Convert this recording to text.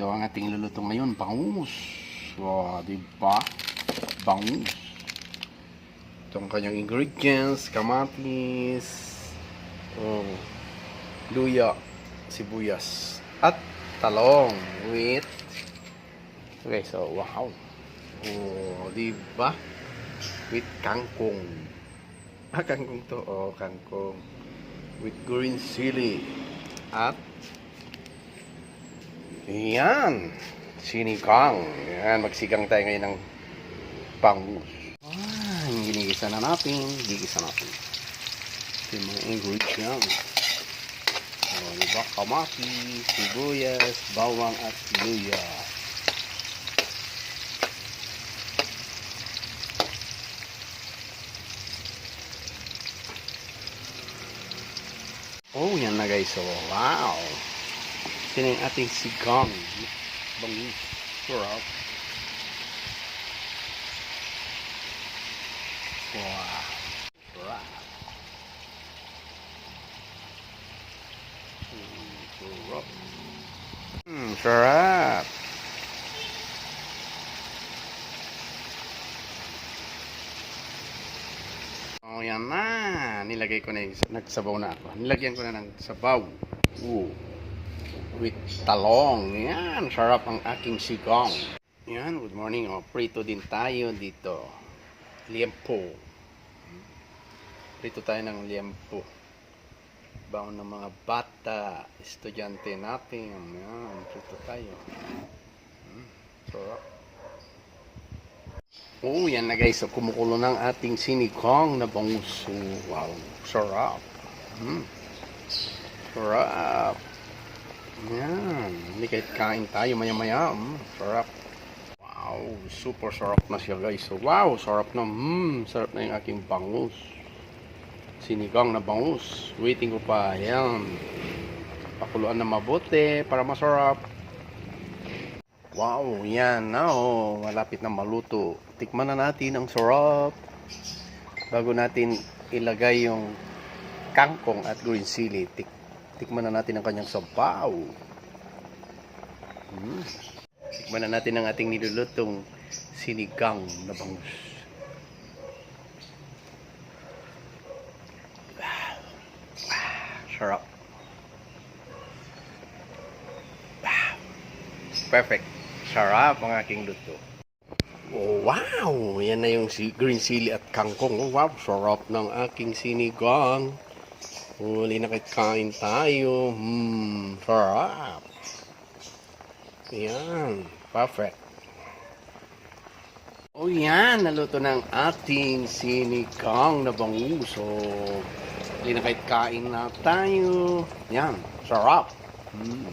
Ito ang ating luluto ngayon, bangus. Wow, di ba? Bangus. Ito ang kanyang ingredients, kamatis, oh, luya, sibuyas, at talong with Okay, so wow. Oh, di ba? With kangkong. Ah, kangkong to. Oh, kangkong. With green chili. At yan. Sinigang. Yan, magsigang tayo ngayon ng bangus. Ah, ginigisa na natin. Gigisa natin. Ito yung mga ingredients. Oh, di ba? Kamatis, sibuyas, bawang at luya. Oh, yan na guys. So, wow. Ito na yung ating sigang. Bangus. Sarap. Wow. Sarap. Hmm, sarap. Hmm, sarap. Oh, yan na. Nilagay ko na yung nagsabaw na ako. Nilagyan ko na ng sabaw. Ooh. With talong. Yan. Sarap ang aking sigong. Yan. Good morning. Oh, prito din tayo dito. Liempo. Prito tayo ng liempo. Baon ng mga bata. Estudyante natin. Yan. Prito tayo. Hmm, Sarap. Oh, yan na guys. So, kumukulo ng ating sinigang na bangus. Wow, sarap. Mm. Sarap. Yan. Hindi kahit kain tayo maya-maya. Mm, sarap. Wow, super sarap na siya guys. So, wow, sarap na. Mm, sarap na yung aking bangus. Sinigang na bangus. Waiting ko pa. Yan. Pakuluan na mabuti para masarap. Wow, yan na oh. Malapit na maluto. Tikman na natin ang sarap. Bago natin ilagay yung kangkong at green chili, tik tikman na natin ang kanyang sabaw. Hmm. Tikman na natin ang ating nilulutong sinigang na bangus. Wow. Sarap. Wow. Perfect. Sarap ang aking luto. Oh, wow! Yan na yung green chili at kangkong. Oh, wow, sarap ng aking sinigang. Huli na kain tayo. Hmm, sarap. Yan, perfect. Oh, yan. Naluto ng ating sinigang na bangus. So, huli na kain na tayo. Yan, sarap. Hmm.